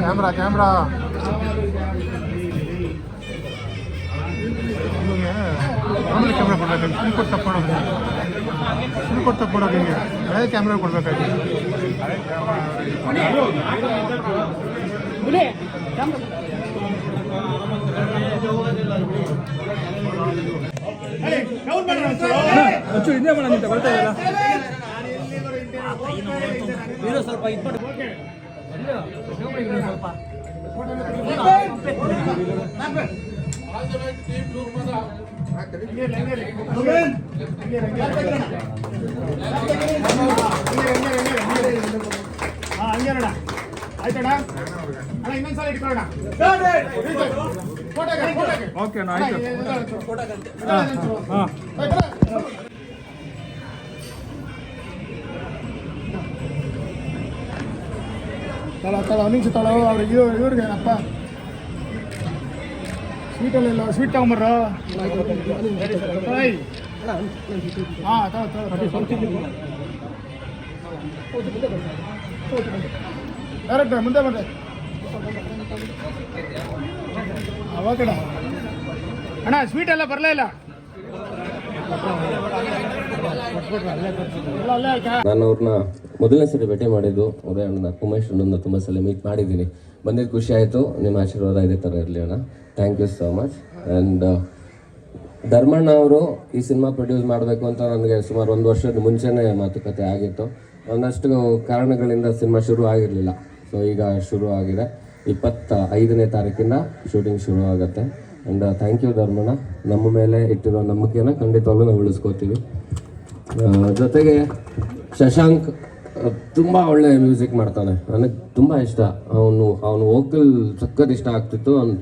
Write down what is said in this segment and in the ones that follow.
Camera camera ಆಮೇಲೆ camera ಕೊಡಬೇಕು full ಕೊಟ್ಟು ತಕ್ಕೊಂಡೋಗಿ ಫುಲ್ ಕೊಟ್ಟು ತಕ್ಕೊಂಡೋಗಿ ಹಿಂಗೆ ಅದೇ ಕ್ಯಾಮ್ರಾ ಕೊಡಬೇಕಾಗಿ ಡೌನ್ ಮಾಡ್ರಿ ಅಚ್ಚು ಇದೇ ಮಾಡೋಣ ನಿಂತ ಬರ್ತಾ ಇಲ್ಲ ಇರೋ ಸ್ವಲ್ಪ ಇದು ಮಾಡಿ. ಸ್ವಲ್ಪ ಹಾಂ ಹಂಗೇನಣ್ಣ ಆಯ್ತಣ್ಣ ಅಣ್ಣ ಇನ್ನೊಂದ್ಸಲ ಇಟ್ಕೊಳ್ಳೋಣ ಓಕೆ ಅಣ್ಣ ಆಯ್ತು. ಹಾಂ. ತಳ ತಳ ಒಂದು ನಿಮಿಷ ತಳ ಅವ್ರಿಗೆ ಇವ್ರು ಇವ್ರಿಗೆ ಅಪ್ಪ ಸ್ವೀಟಲ್ಲಿಲ್ಲ ಸ್ವೀಟ್ ತಗೊಂಬರ್ರ ಹಾಂ ತಳ ತಳ ಡೈರೆಕ್ಟ್ ಮುಂದೆ ಬಂದೆ ಅವಾಗ ಅಣ್ಣ ಸ್ವೀಟ್ ಎಲ್ಲ ಬರಲೇ ಇಲ್ಲ ಇಲ್ಲ, ಅಲ್ಲೇ ಆಯ್ತಾ ನಾನು ಅವ್ರನ್ನ ಮೊದಲನೇ ಸರಿ ಭೇಟಿ ಮಾಡಿದ್ದು ಉದಯ ಅಣ್ಣ ಉಮೇಶ್ ಅಣ್ಣನ ತುಂಬ ಸಲ ಮೀಟ್ ಮಾಡಿದ್ದೀನಿ. ಬಂದಿದ್ದು ಖುಷಿ ಆಯಿತು. ನಿಮ್ಮ ಆಶೀರ್ವಾದ ಇದೇ ಥರ ಇರಲಿ ಅಣ್ಣ. Thank you so much and Dharmanna ಅವರು ಈ ಸಿನಿಮಾ ಪ್ರೊಡ್ಯೂಸ್ ಮಾಡಬೇಕು ಅಂತ ನನಗೆ ಸುಮಾರು ಒಂದು ವರ್ಷದ ಮುಂಚೆನೇ ಮಾತುಕತೆ ಆಗಿತ್ತು. ಒಂದಷ್ಟು ಕಾರಣಗಳಿಂದ ಸಿನಿಮಾ ಶುರು ಆಗಿರಲಿಲ್ಲ. ಸೊ ಈಗ ಶುರು ಆಗಿದೆ. ಇಪ್ಪತ್ತ ಐದನೇ ತಾರೀಕಿಂದ ಶೂಟಿಂಗ್ ಶುರು ಆಗುತ್ತೆ. ಆ್ಯಂಡ್ ಥ್ಯಾಂಕ್ ಯು ಧರ್ಮಣ್ಣ. ನಮ್ಮ ಮೇಲೆ ಇಟ್ಟಿರೋ ನಂಬಿಕೆನ ಖಂಡಿತವಾಗ್ಲೂ ನಾವು ಉಳಿಸ್ಕೋತೀವಿ. ಜೊತೆಗೆ ಶಶಾಂಕ್ ತುಂಬಾ ಒಳ್ಳೆ ಮ್ಯೂಸಿಕ್ ಮಾಡ್ತಾನೆ. ನನಗೆ ತುಂಬಾ ಇಷ್ಟ. ಅವನು ಅವನು ವೋಕಲ್ ಸಖತ್ ಇಷ್ಟ ಆಗ್ತಿತ್ತು. ಅವ್ನು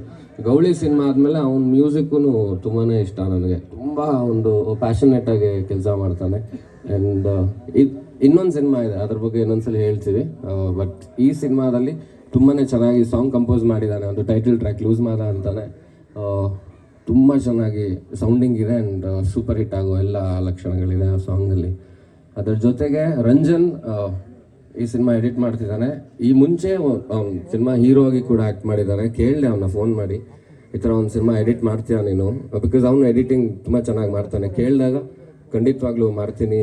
ಗೌಳಿ ಸಿನಿಮಾ ಆದಮೇಲೆ ಅವನ ಮ್ಯೂಸಿಕ್ಕೂ ತುಂಬಾ ಇಷ್ಟ ನನಗೆ. ತುಂಬ ಒಂದು ಪ್ಯಾಷನೇಟ್ ಆಗಿ ಕೆಲಸ ಮಾಡ್ತಾನೆ. ಆ್ಯಂಡ್ ಇನ್ನೊಂದು ಸಿನಿಮಾ ಇದೆ. ಅದ್ರ ಬಗ್ಗೆ ಇನ್ನೊಂದ್ಸಲ ಹೇಳ್ತೀವಿ. ಬಟ್ ಈ ಸಿನಿಮಾದಲ್ಲಿ ತುಂಬಾ ಚೆನ್ನಾಗಿ ಸಾಂಗ್ ಕಂಪೋಸ್ ಮಾಡಿದ್ದಾನೆ ಒಂದು ಟೈಟಲ್ ಟ್ರ್ಯಾಕ್ ಲೂಸ್ ಮಾಡ ಅಂತಾನೆ. ತುಂಬ ಚೆನ್ನಾಗಿ ಸೌಂಡಿಂಗ್ ಇದೆ. ಆ್ಯಂಡ್ ಸೂಪರ್ ಹಿಟ್ ಆಗೋ ಎಲ್ಲ ಲಕ್ಷಣಗಳಿದೆ ಆ ಸಾಂಗಲ್ಲಿ ಅದ್ರ ಜೊತೆಗೆ ರಂಜನ್ ಈ ಸಿನಿಮಾ ಎಡಿಟ್ ಮಾಡ್ತಿದ್ದಾನೆ. ಈ ಮುಂಚೆ ಸಿನಿಮಾ ಹೀರೋ ಆಗಿ ಕೂಡ ಆ್ಯಕ್ಟ್ ಮಾಡಿದ್ದಾರೆ. ಕೇಳಿದೆ ಅವನ್ನ ಫೋನ್ ಮಾಡಿ, ಈ ಥರ ಒಂದು ಸಿನಿಮಾ ಎಡಿಟ್ ಮಾಡ್ತೀಯ ನೀನು? ಬಿಕಾಸ್ ಅವನು ಎಡಿಟಿಂಗ್ ತುಂಬ ಚೆನ್ನಾಗಿ ಮಾಡ್ತಾನೆ. ಕೇಳಿದಾಗ, ಖಂಡಿತವಾಗ್ಲೂ ಮಾಡ್ತೀನಿ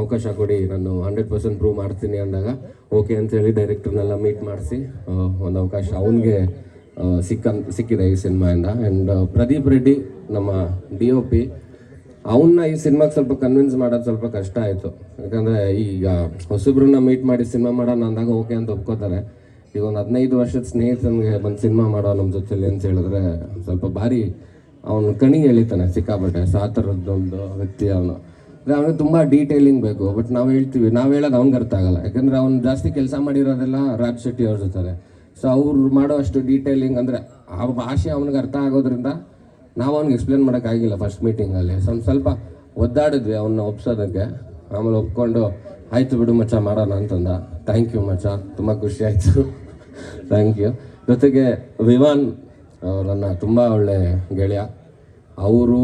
ಅವಕಾಶ ಕೊಡಿ, ನಾನು ಹಂಡ್ರೆಡ್ ಪರ್ಸೆಂಟ್ ಪ್ರೂವ್ ಮಾಡ್ತೀನಿ ಅಂದಾಗ, ಓಕೆ ಅಂತೇಳಿ ಡೈರೆಕ್ಟರ್ನೆಲ್ಲ ಮೀಟ್ ಮಾಡಿಸಿ ಒಂದು ಅವಕಾಶ ಅವನಿಗೆ ಸಿಕ್ಕ ಸಿಕ್ಕಿದೆ ಈ ಸಿನಿಮಾಯಿಂದ. ಆ್ಯಂಡ್ ಪ್ರದೀಪ್ ರೆಡ್ಡಿ, ನಮ್ಮ ಡಿ ಒ ಪಿ ಅವನ್ನ ಈ ಸಿನಿಮಾಗೆ ಸ್ವಲ್ಪ ಕನ್ವಿನ್ಸ್ ಮಾಡೋದು ಸ್ವಲ್ಪ ಕಷ್ಟ ಆಯಿತು. ಯಾಕಂದರೆ ಈಗ ಹೊಸಬ್ರನ್ನ ಮೀಟ್ ಮಾಡಿ ಸಿನಿಮಾ ಮಾಡೋಣ ಅಂದಾಗ ಓಕೆ ಅಂತ ಒಪ್ಕೋತಾರೆ. ಈಗ ಒಂದು ಹದಿನೈದು ವರ್ಷದ ಸ್ನೇಹಿತನಿಗೆ ಬಂದು ಸಿನಿಮಾ ಮಾಡೋ ನಮ್ಮ ಜೊತೆಲಿ ಅಂತ ಹೇಳಿದ್ರೆ ಸ್ವಲ್ಪ ಭಾರಿ ಅವನು ಕಣಿಗೆ ಎಳಿತಾನೆ ಸಿಕ್ಕಾಪಟ್ಟೆ, ಸೊ ಆ ಥರದ್ದೊಂದು ವ್ಯಕ್ತಿ ಅವನು. ಅವನಿಗೆ ತುಂಬ ಡೀಟೇಲಿಂಗ್ ಬೇಕು ಬಟ್ ನಾವು ಹೇಳ್ತೀವಿ, ನಾವು ಹೇಳೋದು ಅವ್ನಿಗೆ ಅರ್ಥ ಆಗಲ್ಲ. ಯಾಕಂದ್ರೆ ಅವ್ನು ಜಾಸ್ತಿ ಕೆಲಸ ಮಾಡಿರೋದೆಲ್ಲ ರಾಜ್ ಶೆಟ್ಟಿ ಅವ್ರ ಜೊತೆ ಸೊ ಅವ್ರು ಮಾಡೋ ಅಷ್ಟು ಡೀಟೇಲಿಂಗ್ ಅಂದರೆ ಆ ಭಾಷೆ ಅವನಿಗೆ ಅರ್ಥ ಆಗೋದ್ರಿಂದ ನಾವು ಅವ್ನಿಗೆ ಎಕ್ಸ್ಪ್ಲೇನ್ ಮಾಡೋಕ್ಕಾಗಿಲ್ಲ ಫಸ್ಟ್ ಮೀಟಿಂಗಲ್ಲಿ ಸ್ವಲ್ಪ ಸ್ವಲ್ಪ ಒದ್ದಾಡಿದ್ವಿ ಅವನ್ನ ಒಪ್ಸೋದಕ್ಕೆ. ಆಮೇಲೆ ಒಪ್ಕೊಂಡು, ಆಯಿತು ಬಿಡು ಮಚ್ಚ, ಮಾಡೋಣ ಅಂತಂದ. ಥ್ಯಾಂಕ್ ಯು ಮಚ್ಚ, ತುಂಬ ಖುಷಿ ಆಯಿತು. ಥ್ಯಾಂಕ್ ಯು ಜೊತೆಗೆ ವಿವಾನ್ ನನ್ನ ತುಂಬ ಒಳ್ಳೆ ಗೆಳೆಯ. ಅವರು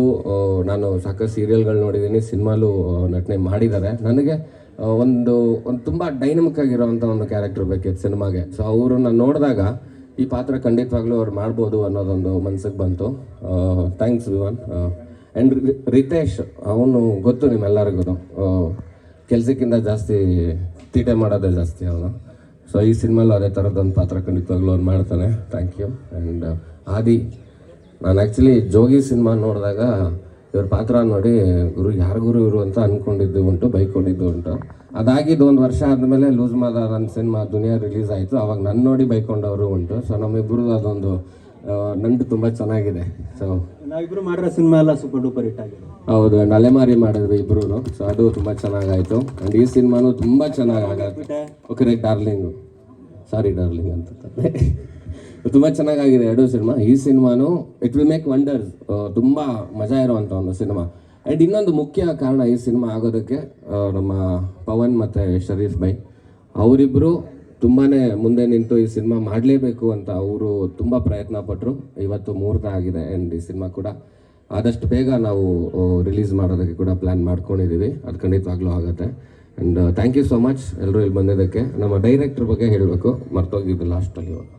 ನಾನು ಸಾಕಷ್ಟು ಸೀರಿಯಲ್ಗಳು ನೋಡಿದ್ದೀನಿ ಸಿನಿಮಾಲು ನಟನೆ ಮಾಡಿದ್ದಾರೆ ನನಗೆ ಒಂದು ಒಂದು ತುಂಬ ಡೈನಮಿಕ್ ಆಗಿರೋವಂಥ ಒಂದು ಕ್ಯಾರೆಕ್ಟರ್ ಬೇಕಿತ್ತು ಸಿನಿಮಾಗೆ. ಸೊ ಅವ್ರನ್ನ ನೋಡಿದಾಗ ಈ ಪಾತ್ರ ಖಂಡಿತವಾಗ್ಲೂ ಅವ್ರು ಮಾಡ್ಬೋದು ಅನ್ನೋದೊಂದು ಮನ್ಸಿಗೆ ಬಂತು. ಥ್ಯಾಂಕ್ಸ್ ವಿವನ್. ಆ್ಯಂಡ್ ರಿತೇಶ್, ಅವನು ಗೊತ್ತು ನಿಮ್ಮೆಲ್ಲರಿಗೂ. ಕೆಲಸಕ್ಕಿಂತ ಜಾಸ್ತಿ ತೀಟೆ ಮಾಡೋದೇ ಜಾಸ್ತಿ ಅವನು. ಸೊ ಈ ಸಿನಿಮಾಲು ಅದೇ ಥರದ್ದೊಂದು ಪಾತ್ರ ಖಂಡಿತವಾಗ್ಲೂ ಅವ್ರು ಮಾಡ್ತಾನೆ. ಥ್ಯಾಂಕ್ ಯು ಆ್ಯಂಡ್ ಆದಿ, ನಾನು ಆ್ಯಕ್ಚುಲಿ ಜೋಗಿ ಸಿನಿಮಾ ನೋಡಿದಾಗ ಇವ್ರ ಪಾತ್ರ ನೋಡಿ ಗುರು ಯಾರು ಗುರು ಇವರು ಅಂತ ಅಂದ್ಕೊಂಡಿದ್ದು ಉಂಟು ಬೈಕೊಂಡಿದ್ದು ಉಂಟು. ಅದಾಗಿದ್ದು ಒಂದು ವರ್ಷ ಆದಮೇಲೆ ಲೂಸ್ ಮಾದ ನನ್ನ ಸಿನಿಮಾ ದುನಿಯಾ ರಿಲೀಸ್ ಆಯಿತು. ಅವಾಗ ನನ್ನ ನೋಡಿ ಬೈಕೊಂಡವರು ಉಂಟು. ಸೊ ನಮ್ಮಿಬ್ಬರದು ಅದೊಂದು ನಂಟು ತುಂಬ ಚೆನ್ನಾಗಿದೆ. ಸೊ ನಾವಿಬ್ರು ಮಾಡಿರೋ ಸಿನಿಮಾ ಎಲ್ಲ ಸೂಪರ್ ಡೂಪರ್ ಹಿಟ್ ಆಗಿದೆ. ಹೌದು and ಅಲೆಮಾರಿ ಮಾಡಿದ್ವಿ ಇಬ್ರು ಸೊ ಅದು ತುಂಬ ಚೆನ್ನಾಗಾಯಿತು. ಆ್ಯಂಡ್ ಈ ಸಿನಿಮಾನು ತುಂಬ ಚೆನ್ನಾಗಿ ಆಗುತ್ತೆ ಓಕೆ ಡಾರ್ಲಿಂಗು ಸಾರಿ ಡಾರ್ಲಿಂಗ್ ಅಂತ. ತುಂಬ ಚೆನ್ನಾಗಿದೆ ಎರಡು ಸಿನಿಮಾ. ಈ ಸಿನಿಮಾನು ಇಟ್ ವಿಲ್ ಮೇಕ್ ವಂಡರ್ಸ್ ತುಂಬ ಮಜಾ ಇರುವಂಥ ಒಂದು ಸಿನಿಮಾ. ಆ್ಯಂಡ್ ಇನ್ನೊಂದು ಮುಖ್ಯ ಕಾರಣ ಈ ಸಿನಿಮಾ ಆಗೋದಕ್ಕೆ ನಮ್ಮ ಪವನ್ ಮತ್ತು ಶರೀಫ್ ಬೈ. ಅವರಿಬ್ಬರು ತುಂಬಾ ಮುಂದೆ ನಿಂತು ಈ ಸಿನಿಮಾ ಮಾಡಲೇಬೇಕು ಅಂತ ಅವರು ತುಂಬ ಪ್ರಯತ್ನ ಪಟ್ಟರು ಇವತ್ತು ಮುಹೂರ್ತ ಆಗಿದೆ ಆ್ಯಂಡ್ ಈ ಸಿನಿಮಾ ಕೂಡ. ಆದಷ್ಟು ಬೇಗ ನಾವು ರಿಲೀಸ್ ಮಾಡೋದಕ್ಕೆ ಕೂಡ ಪ್ಲ್ಯಾನ್ ಮಾಡ್ಕೊಂಡಿದ್ದೀವಿ ಅದು ಖಂಡಿತವಾಗ್ಲೂ ಆಗುತ್ತೆ. And thank you so much ಎಲ್ಲರೂ ಇಲ್ಲಿ ಬಂದಿದ್ದಕ್ಕೆ. ನಮ್ಮ ಡೈರೆಕ್ಟ್ರ್ ಬಗ್ಗೆ ಹೇಳಬೇಕು. ಮರ್ತೋಗಿದ್ದು ಲಾಸ್ಟಲ್ಲಿ ಇವಾಗ.